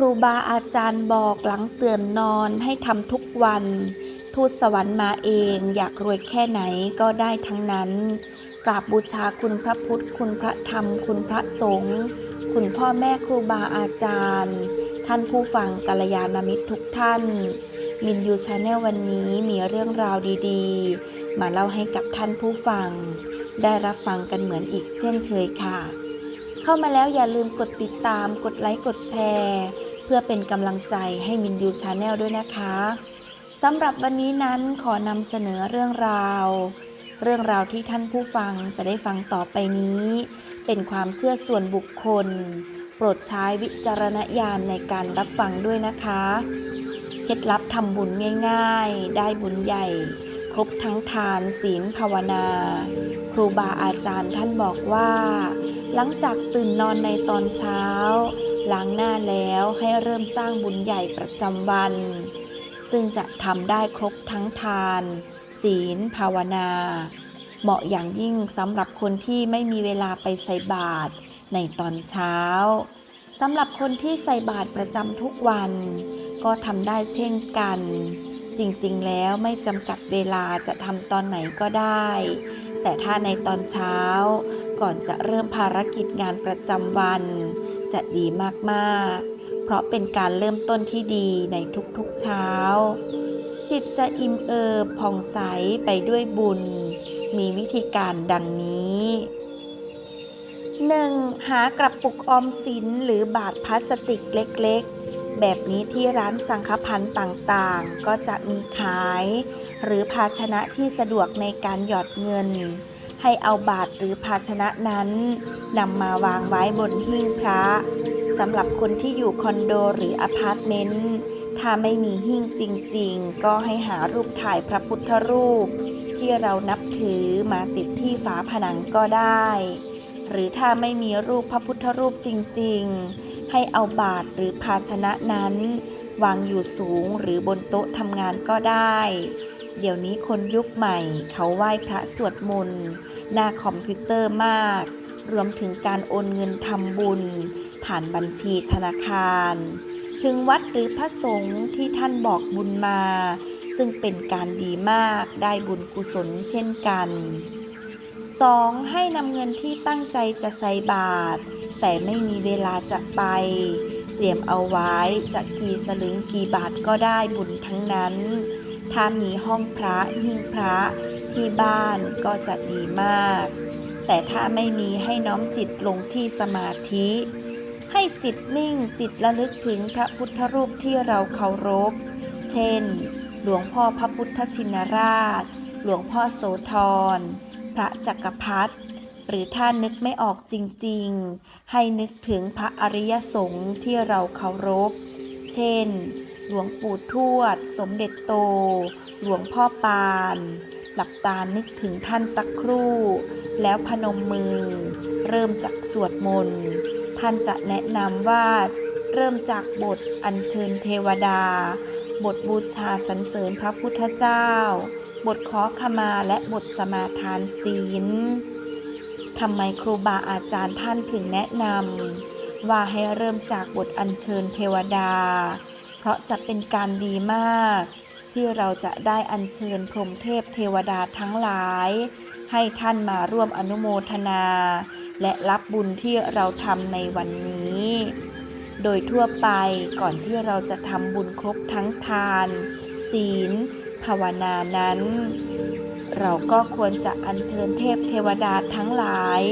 ครูบาอาจารย์บอกหลังเตือนนอนให้ทำทุกวัน ทูตสวรรค์มาเอง อยากรวยแค่ไหนก็ได้ทั้งนั้น กราบบูชาคุณพระพุทธ คุณพระธรรม คุณพระสงฆ์คุณพ่อแม่ครูบาอาจารย์ ท่านผู้ฟังกัลยาณมิตรทุกท่าน มินยูชาแนลวันนี้มีเรื่องราวดีๆ มาเล่าให้กับท่านผู้ฟัง ได้รับฟังกันเหมือนอีกเช่นเคยค่ะ เข้ามาแล้วอย่าลืมกดติดตามกดไลค์กดแชร์ พื่อเป็นกำลังใจให้มินยูชาแนลด้วยนะคะสำหรับวันนี้นั้นขอนำเสนอเรื่องราว เรื่องราวที่ท่านผู้ฟังจะได้ฟังต่อไปนี้ เป็นความเชื่อส่วนบุคคล โปรดใช้วิจารณญาณในการรับฟังด้วยนะคะ เคล็ดลับทำบุญง่ายๆ ได้บุญใหญ่ ครบทั้งทานศีลภาวนา ครูบาอาจารย์ท่านบอกว่า หลังจากตื่นนอนในตอนเช้า ล้างหน้าแล้วให้เริ่มสร้างบุญใหญ่ประจำวัน ซึ่งจะทำได้ครบทั้งทาน ศีล ภาวนา เหมาะอย่างยิ่งสำหรับคนที่ไม่มีเวลาไปใส่บาตรในตอนเช้าสำหรับคนที่ใส่บาตรประจำทุกวัน ก็ทำได้เช่นกัน จริงๆ แล้วไม่จำกัดเวลาจะทำตอนไหนก็ได้ แต่ถ้าในตอนเช้า ก่อนจะเริ่มภารกิจงานประจำวัน จะดีมากๆ เพราะเป็นการเริ่มต้นที่ดีในทุกๆเช้า จิตจะอิ่มเอิบผ่องใสไปด้วยบุญ มีวิธีการดังนี้ 1. หากระปุกออมสินหรือบาทพลาสติกเล็กๆ แบบนี้ที่ร้านสังฆพันธ์ต่างๆ ก็จะมีขาย หรือภาชนะที่สะดวกในการหยอดเงิน ให้เอาบาทหรือภาชนะนั้นนำมาวางไว้บนหิ้งพระสำหรับคนที่อยู่คอนโดหรืออพาร์ตเมนต์ถ้าไม่มีหิ้งจริงๆ ก็ให้หารูปถ่ายพระพุทธรูป ที่เรานับถือมาติดที่ฝาผนังก็ได้ หรือถ้าไม่มีรูปพระพุทธรูปจริงๆ ให้เอาบาตรหรือภาชนะนั้น วางอยู่สูงหรือบนโต๊ะทำงานก็ได้ เดี๋ยวนี้คนยุคใหม่เขาไหว้พระสวดมนต์หน้าคอมพิวเตอร์มาก รวมถึงการโอนเงินทำบุญ ผ่านบัญชีธนาคาร ถึงวัดหรือพระสงฆ์ที่ท่านบอกบุญมา ซึ่งเป็นการดีมากได้บุญกุศลเช่นกัน 2. ให้นำเงินที่ตั้งใจจะใส่บาตรแต่ไม่มีเวลาจะไป เตรียมเอาไว้จะกี่สลึงกี่บาทก็ได้บุญทั้งนั้น ถ้ามีห้องพระหิ้งพระที่บ้านก็จะดีมาก แต่ถ้าไม่มีให้น้อมจิตลงที่สมาธิ ให้จิตนิ่งจิตระลึกถึงพระพุทธรูปที่เราเคารพ เช่น หลวงพ่อพระพุทธชินราช หลวงพ่อโสธร พระจักรพรรดิหรือถ้านึกไม่ออกจริง ๆ ให้นึกถึงพระอริยสงฆ์ที่เราเคารพ เช่น หลวงปู่ทวด สมเด็จโต หลวงพ่อปาน หลับตานึกถึงท่านสักครู่ แล้วพนมมือ เริ่มจากสวดมนต์ท่านจะแนะนำว่า เริ่มจากบทอัญเชิญเทวดา บทบูชาสรรเสริญพระพุทธเจ้า บทขอขมาและบทสมาทานศีลทำไมครูบาอาจารย์ท่านถึงแนะนำว่าให้เริ่มจากบทอัญเชิญเทวดา ราะจะเป็นการดีมาก ที่เราจะได้อัญเชิญพรหมเทพเทวดาทั้งหลาย ให้ท่านมาร่วมอนุโมทนา และรับบุญที่เราทำในวันนี้ โดยทั่วไปก่อนที่เราจะทำบุญครบทั้งทาน ศีล ภาวนานั้น เราก็ควรจะอัญเชิญเทพเทวดาทั้งหลาย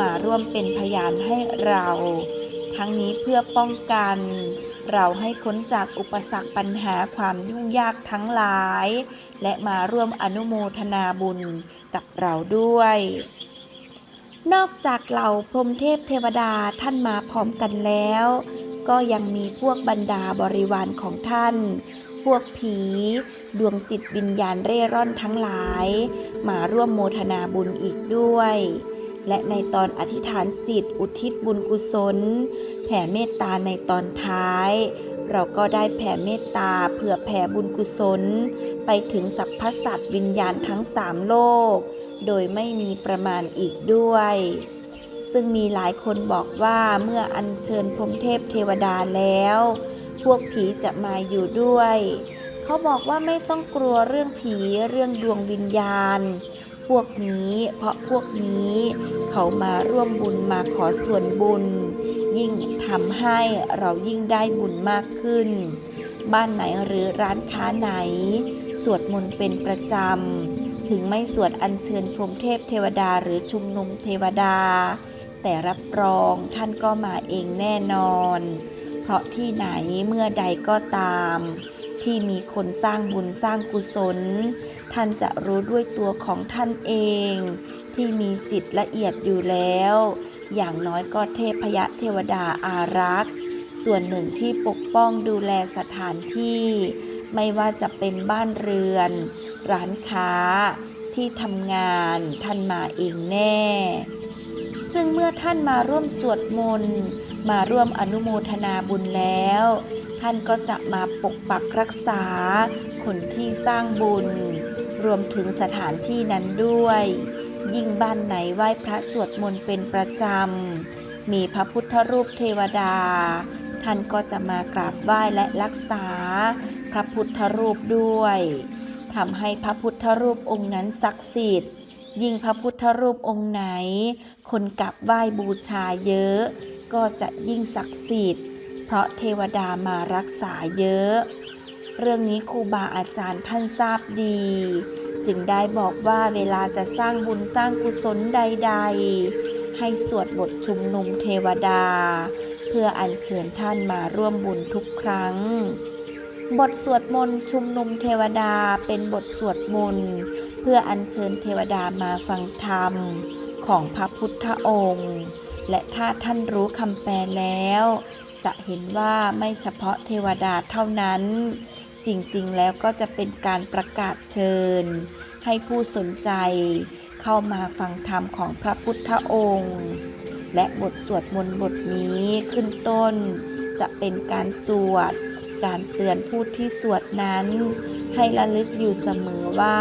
มาร่วมเป็นพยานให้เรา ทั้งนี้เพื่อป้องกัน เราให้พ้นจากอุปสรรคปัญหาความยุ่งยากทั้งหลาย และมาร่วมอนุโมทนาบุญกับเราด้วย นอกจากเหล่าพรหมเทพเทวดาท่านมาพร้อมกันแล้ว ก็ยังมีพวกบรรดาบริวารของท่าน พวกผีดวงจิตวิญญาณเร่ร่อนทั้งหลาย มาร่วมโมทนาบุญอีกด้วย และในตอนอธิษฐานจิตอุทิศบุญกุศล แผ่เมตตาในตอนท้าย เราก็ได้แผ่เมตตาเพื่อแผ่บุญกุศล ไปถึงสรรพสัตว์วิญญาณทั้งสามโลก โดยไม่มีประมาณอีกด้วย ซึ่งมีหลายคนบอกว่าเมื่ออัญเชิญพรมเทพเทวดาแล้ว พวกผีจะมาอยู่ด้วย เขาบอกว่าไม่ต้องกลัวเรื่องผีเรื่องดวงวิญญาณ พวกนี้เพราะพวกนี้เขามาร่วมบุญมาขอส่วนบุญ ยิ่งทำให้เรายิ่งได้บุญมากขึ้น บ้านไหนหรือร้านค้าไหน สวดมนต์เป็นประจำ ถึงไม่สวดอัญเชิญพรหมเทพเทวดาหรือชุมนุมเทวดา แต่รับรองท่านก็มาเองแน่นอน เพราะที่ไหนเมื่อใดก็ตาม ที่มีคนสร้างบุญสร้างกุศล ท่านจะรู้ด้วยตัวของท่านเอง ที่มีจิตละเอียดอยู่แล้ว อย่างน้อยก็เทพยเทวดาอารักษ์ ส่วนหนึ่งที่ปกป้องดูแลสถานที่ ไม่ว่าจะเป็นบ้านเรือน ร้านค้า ที่ทำงานท่านมาเองแน่ ซึ่งเมื่อท่านมาร่วมสวดมนต์มาร่วมอนุโมทนาบุญแล้ว ท่านก็จะมาปกปักรักษา คนที่สร้างบุญ รวมถึงสถานที่นั้นด้วย ยิ่งบ้านไหนไหว้พระสวดมนต์เป็นประจำ มีพระพุทธรูปเทวดา ท่านก็จะมากราบไหว้และรักษา พระพุทธรูปด้วยทำให้พระพุทธรูปองค์นั้นศักดิ์สิทธิ์ ยิ่งพระพุทธรูปองค์ไหน คนกราบไหว้บูชาเยอะ ก็จะยิ่งศักดิ์สิทธิ์ เพราะเทวดามารักษาเยอะ เรื่องนี้ครูบาอาจารย์ท่านทราบดี จึงได้บอกว่าเวลาจะสร้างบุญสร้างกุศลใด ๆ ให้สวดบทชุมนุมเทวดา เพื่ออัญเชิญท่านมาร่วมบุญทุกครั้ง บทสวดมนต์ชุมนุมเทวดาเป็นบทสวดมนต์เพื่ออัญเชิญเทวดามาฟังธรรมของพระพุทธองค์ และถ้าท่านรู้คำแปลแล้ว จะเห็นว่าไม่เฉพาะเทวดาเท่านั้น จริงๆ แล้วก็จะเป็นการประกาศเชิญ ให้ผู้สนใจ เข้ามาฟังธรรมของพระพุทธองค์ และบทสวดมนต์บทนี้ขึ้นต้น จะเป็นการสวด การเตือนผู้ที่สวดนั้น ให้ระลึกอยู่เสมอว่า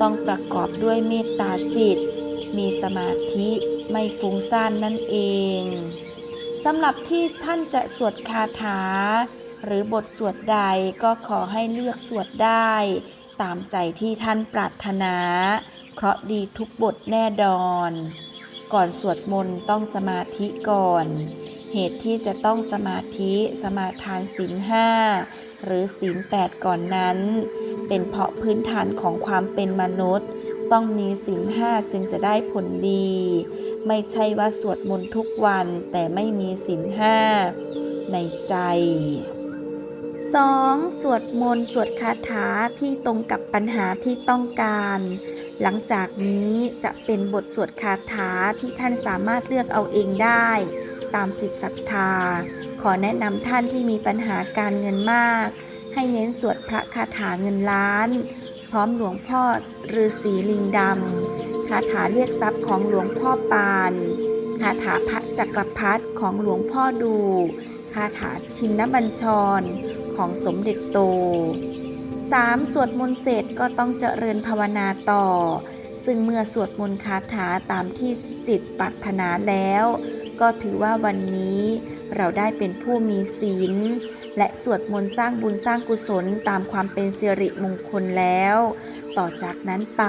ต้องประกอบด้วยเมตตาจิต มีสมาธิไม่ฟุ้งซ่านนั่นเอง สำหรับที่ท่านจะสวดคาถา หรือบทสวดใดก็ขอให้เลือกสวดได้ ตามใจที่ท่านปรารถนา เพราะดีทุกบทแน่นอน ก่อนสวดมนต์ต้องสมาธิก่อน เหตุที่จะต้องสมาธิสมาทานศีลห้าหรือศีลแปดก่อนนั้น เป็นเพราะพื้นฐานของความเป็นมนุษย์ ต้องมีศีลห้าจึงจะได้ผลดี ไม่ใช่ว่าสวดมนต์ทุกวันแต่ไม่มีศีลห้าในใจ 2. สวดมนต์สวดคาถาที่ตรงกับปัญหาที่ต้องการ หลังจากนี้จะเป็นบทสวดคาถาที่ท่านสามารถเลือกเอาเองได้ ตามจิตศรัทธา ขอแนะนำท่านที่มีปัญหาการเงินมาก ให้เน้นสวดพระคาถาเงินล้าน พร้อมหลวงพ่อฤาษีลิงดำ คาถาเรียกทรัพย์ของหลวงพ่อปาน คาถาพระจักรพรรดิของหลวงพ่อดู คาถาชินนบัญชรของสมเด็จโต 3. สวดมนต์เสร็จก็ต้องเจริญภาวนาต่อ ซึ่งเมื่อสวดมนต์คาถาตามที่จิตปรารถนาแล้ว ก็ถือว่าวันนี้เราได้เป็นผู้มีศีล และสวดมนต์สร้างบุญสร้างกุศลตามความเป็นสิริมงคลแล้ว ต่อจากนั้นไป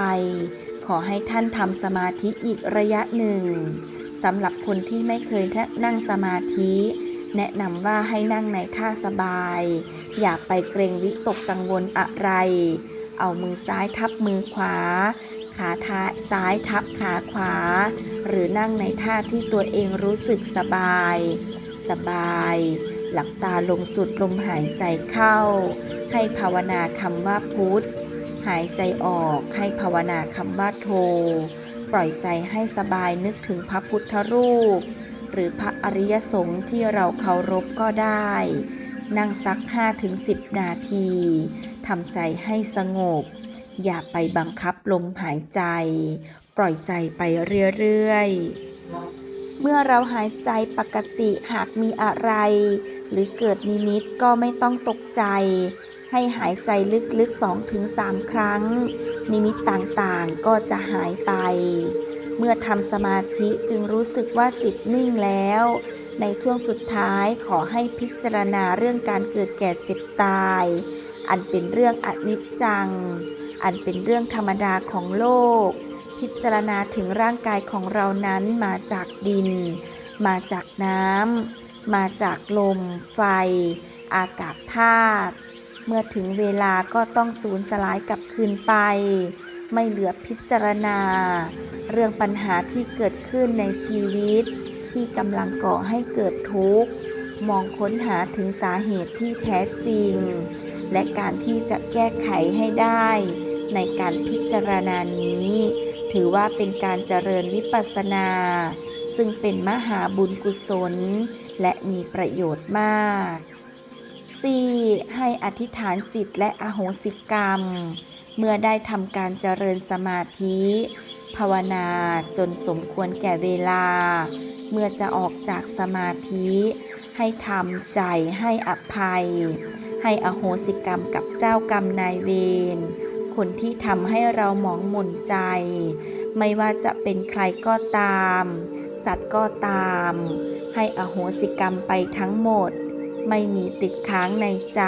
ขอให้ท่านทำสมาธิอีกระยะหนึ่งสำหรับคนที่ไม่เคยนั่งสมาธิ แนะนำว่าให้นั่งในท่าสบาย อย่าไปเกรงวิตกกังวลอะไร เอามือซ้ายทับมือขวา ขาท้าซ้ายทับขาขวา หรือนั่งในท่าที่ตัวเองรู้สึกสบาย สบาย หลับตาลงสุดลมหายใจเข้า ให้ภาวนาคำว่าพุทธ หายใจออกให้ภาวนาคำว่าโท ปล่อยใจให้สบายนึกถึงพระพุทธรูป หรือพระอริยสงฆ์ที่เราเคารพก็ได้ นั่งสัก 5-10 นาทีทำใจให้สงบ อย่าไปบังคับลมหายใจ ปล่อยใจไปเรื่อยๆ เมื่อเราหายใจปกติหากมีอะไร หรือเกิดนิมิตก็ไม่ต้องตกใจ ให้หายใจลึกๆ 2-3 ครั้ง นิมิตต่างๆ ก็จะหายไป เมื่อทำสมาธิจึงรู้สึกว่าจิตนิ่งแล้ว ในช่วงสุดท้ายขอให้พิจารณาเรื่องการเกิดแก่เจ็บตาย อันเป็นเรื่องอนิจจัง อันเป็นเรื่องธรรมดาของโลก พิจารณาถึงร่างกายของเรานั้นมาจากดิน มาจากน้ำมาจากลม ไฟ อากาศธาตุ เมื่อถึงเวลาก็ต้องสูญสลายกลับคืนไป ไม่เหลือพิจารณา เรื่องปัญหาที่เกิดขึ้นในชีวิต ที่กำลังก่อให้เกิดทุกข์ มองค้นหาถึงสาเหตุที่แท้จริง และการที่จะแก้ไขให้ได้ ในการพิจารณานี้ ถือว่าเป็นการเจริญวิปัสสนา ซึ่งเป็นมหาบุญกุศล และมีประโยชน์มาก 4. ให้อธิษฐานจิตและอโหสิกรรม เมื่อได้ทำการเจริญสมาธิ ภาวนาจนสมควรแก่เวลา เมื่อจะออกจากสมาธิ ให้ทำใจให้อภัย ให้อโหสิกรรมกับเจ้ากรรมนายเวรคนที่ทำให้เราหมองหม่นใจ ไม่ว่าจะเป็นใครก็ตาม สัตว์ก็ตาม ให้อโหสิกรรมไปทั้งหมด ไม่มีติดค้างในใจ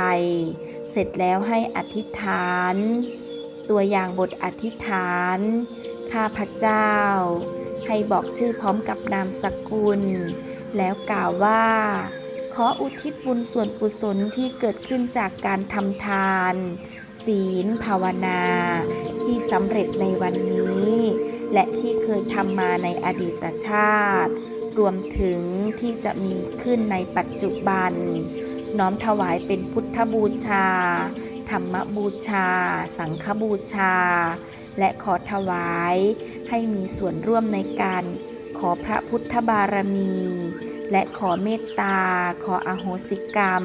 เสร็จแล้วให้อธิษฐาน ตัวอย่างบทอธิษฐาน ข้าพเจ้า ให้บอกชื่อพร้อมกับนามสกุล แล้วกล่าวว่า ขออุทิศบุญส่วนกุศลที่เกิดขึ้นจากการทำทาน ศีลภาวนา ที่สำเร็จในวันนี้ และที่เคยทำมาในอดีตชาติ รวมถึงที่จะมีขึ้นในปัจจุบัน น้อมถวายเป็นพุทธบูชา ธรรมบูชา สังฆบูชา และขอถวายให้มีส่วนร่วมในการขอพระพุทธบารมี และขอเมตตา ขออโหสิกรรม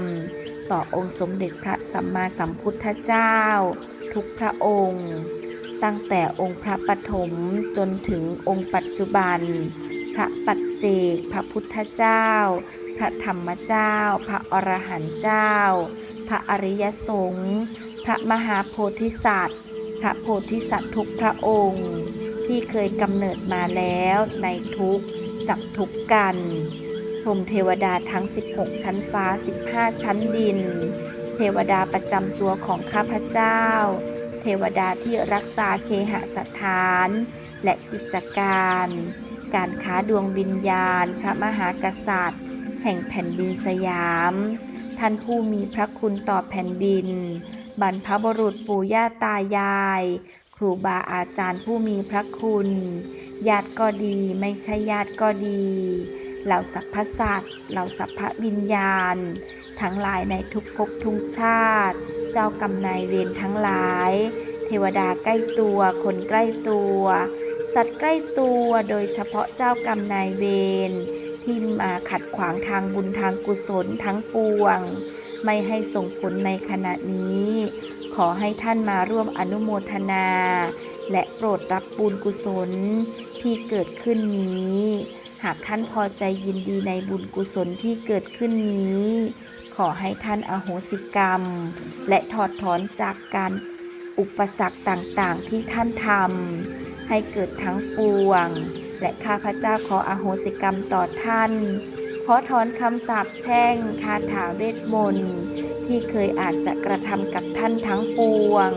ต่อองค์สมเด็จพระสัมมาสัมพุทธเจ้า ทุกพระองค์ ตั้งแต่องค์พระปฐมจนถึงองค์ปัจจุบัน พระปัจเจก พระพุทธเจ้า พระธรรมเจ้า พระอรหันต์เจ้า พระอริยสงฆ์พระมหาโพธิสัตว์ พระโพธิสัตว์ทุกพระองค์ ที่เคยกำเนิดมาแล้วในทุกกับทุกกันพรมเทวดาทั้ง 16 ชั้นฟ้า 15 ชั้นดิน เทวดาประจำตัวของข้าพเจ้า เทวดาที่รักษาเคหสถาน และกิจการ การค้าดวงวิญญาณ พระมหากษัตริย์ แห่งแผ่นดินสยาม ท่านผู้มีพระคุณต่อแผ่นดิน บรรพบุรุษปู่ย่าตายาย ครูบาอาจารย์ผู้มีพระคุณญาติก็ดีไม่ใช่ญาติก็ดีเหล่าสรรพสัตว์เหล่าสัพพวิญญาณ ทั้งหลายในทุกภพทุกชาติ เจ้ากรรมนายเวรทั้งหลาย เทวดาใกล้ตัวคนใกล้ตัว สัตว์ใกล้ตัวโดยเฉพาะเจ้ากรรมนายเวรที่มาขัดขวางทางบุญทางกุศลทั้งปวง ไม่ให้ส่งผลในขณะนี้ ขอให้ท่านมาร่วมอนุโมทนา และโปรดรับบุญกุศลที่เกิดขึ้นนี้ หากท่านพอใจยินดีในบุญกุศลที่เกิดขึ้นนี้ ขอให้ท่านอโหสิกรรม และถอดถอนจากการอุปสรรคต่างๆที่ท่านทำ ให้เกิดทั้งปวง และข้าพเจ้าขออโหสิกรรมต่อท่าน ขอถอนคำสาปแช่งคาถาเวทมนต์ที่เคยอาจจะกระทำกับท่านทั้งปวง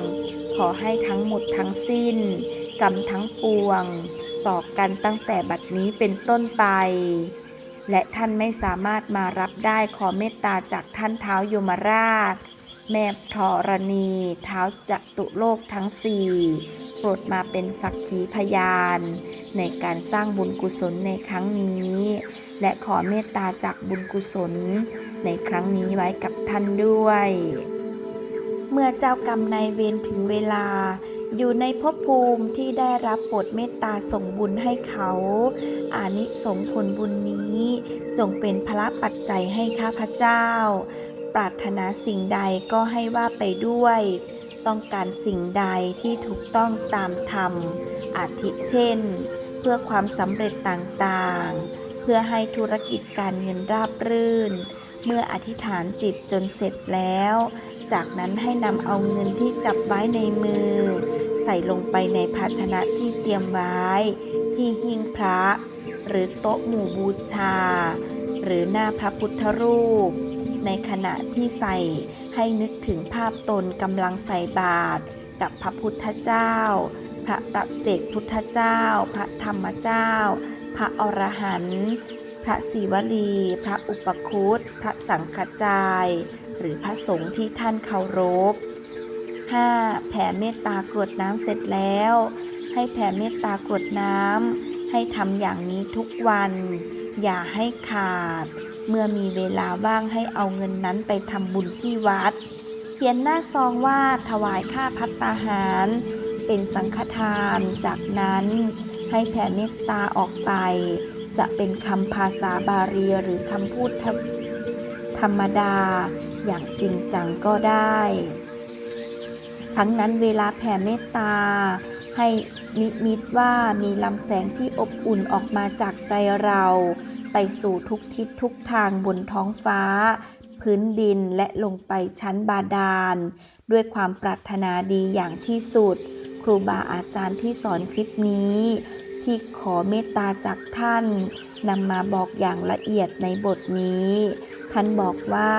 ขอให้ทั้งหมดทั้งสิ้น กรรมทั้งปวงต่อกันตั้งแต่บัดนี้เป็นต้นไป และท่านไม่สามารถมารับได้ขอเมตตาจากท่านเท้าโยมราช แม่ธรณีเท้าจัตุโลกทั้งสี่ โปรดมาเป็นสักขีพยาน ในการสร้างบุญกุศลในครั้งนี้ และขอเมตตาจากบุญกุศล ในครั้งนี้ไว้กับท่านด้วย เมื่อเจ้ากรรมนายเวรถึงเวลา อยู่ในภพภูมิที่ได้รับโปรดเมตตาส่งบุญให้เขา อานิสงส์ผลบุญนี้ จงเป็นพระปัจจัยให้ข้าพเจ้า ปรารถนาสิ่งใดก็ให้ว่าไปด้วย ต้องการสิ่งใดที่ถูกต้องตามธรรม อาทิเช่น เพื่อความสำเร็จต่างๆ เพื่อให้ธุรกิจการเงินราบรื่น เมื่ออธิษฐานจิตจนเสร็จแล้ว จากนั้นให้นำเอาเงินที่จับไว้ในมือ ใส่ลงไปในภาชนะที่เตรียมไว้ ที่หิ้งพระ หรือโต๊ะหมู่บูชา หรือหน้าพระพุทธรูป ในขณะที่ใส่ให้นึกถึงภาพตนกำลังใส่บาตรกับพระพุทธเจ้า พระปัจเจกพุทธเจ้า พระธรรมเจ้า พระอรหันต์พระศิวลี พระอุปคุตพระสังฆจาย หรือพระสงฆ์ที่ท่านเคารพ 5. แผ่เมตตากรวดน้ำเสร็จแล้ว ให้แผ่เมตตากรวดน้ำให้ทำอย่างนี้ทุกวัน อย่าให้ขาด เมื่อมีเวลาว่างให้เอาเงินนั้นไปทำบุญที่วัด เขียนหน้าซองว่าถวายค่าพัตตาหาร เป็นสังฆทาน จากนั้นให้แผ่เมตตาออกไป จะเป็นคำภาษาบาลีหรือคำพูดธรรมดา อย่างจริงจังก็ได้ ทั้งนั้นเวลาแผ่เมตตา ให้นิมิตว่ามีลำแสงที่อบอุ่นออกมาจากใจเรา ไปสู่ทุกทิศทุกทางบนท้องฟ้า พื้นดินและลงไปชั้นบาดาล ด้วยความปรารถนาดีอย่างที่สุด ครูบาอาจารย์ที่สอนคลิปนี้ ที่ขอเมตตาจากท่านนำมาบอกอย่างละเอียดในบทนี้ ท่านบอกว่า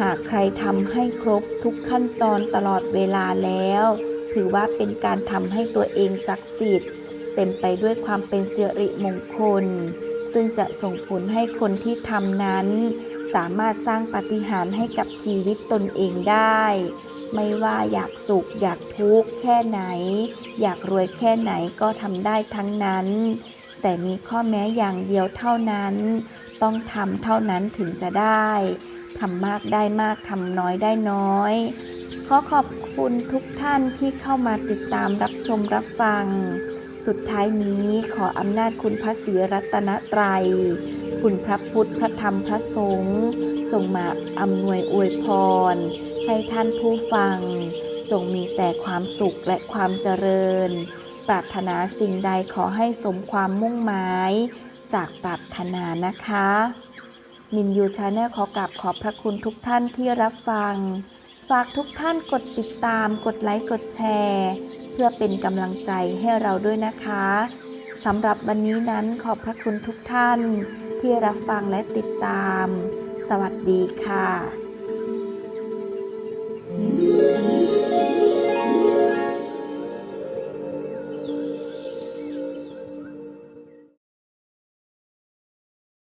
หากใครทำให้ครบทุกขั้นตอนตลอดเวลาแล้ว ถือว่าเป็นการทำให้ตัวเองศักดิ์สิทธิ์เต็มไปด้วยความเป็นสิริมงคล ซึ่งจะส่งผลให้คนที่ทำนั้น สามารถสร้างปาฏิหาริย์ให้กับชีวิตตนเองได้ ไม่ว่าอยากสุขอยากทุกข์แค่ไหน อยากรวยแค่ไหนก็ทำได้ทั้งนั้น แต่มีข้อแม้อย่างเดียวเท่านั้น ต้องทำเท่านั้นถึงจะได้ทำมากได้มากทำน้อยได้น้อยขอขอบคุณทุกท่านที่เข้ามาติดตามรับชมรับฟัง สุดท้ายนี้ขออำนาจคุณพระศรีรัตนตรัย คุณพระพุทธพระธรรมพระสงฆ์จงมาอำนวยอวยพร ให้ท่านผู้ฟัง จงมีแต่ความสุขและความเจริญ ปรารถนาสิ่งใดขอให้สมความมุ่งหมายจากปรารถนานะคะ มินยูชาแนลขอกราบขอบพระคุณทุกท่านที่รับฟัง ฝากทุกท่านกดติดตามกดไลค์กดแชร์ เพื่อเป็นกำลังใจให้เราด้วยนะคะสำหรับวันนี้นั้นขอบพระคุณทุกท่านที่รับฟังและติดตาม สวัสดีค่ะ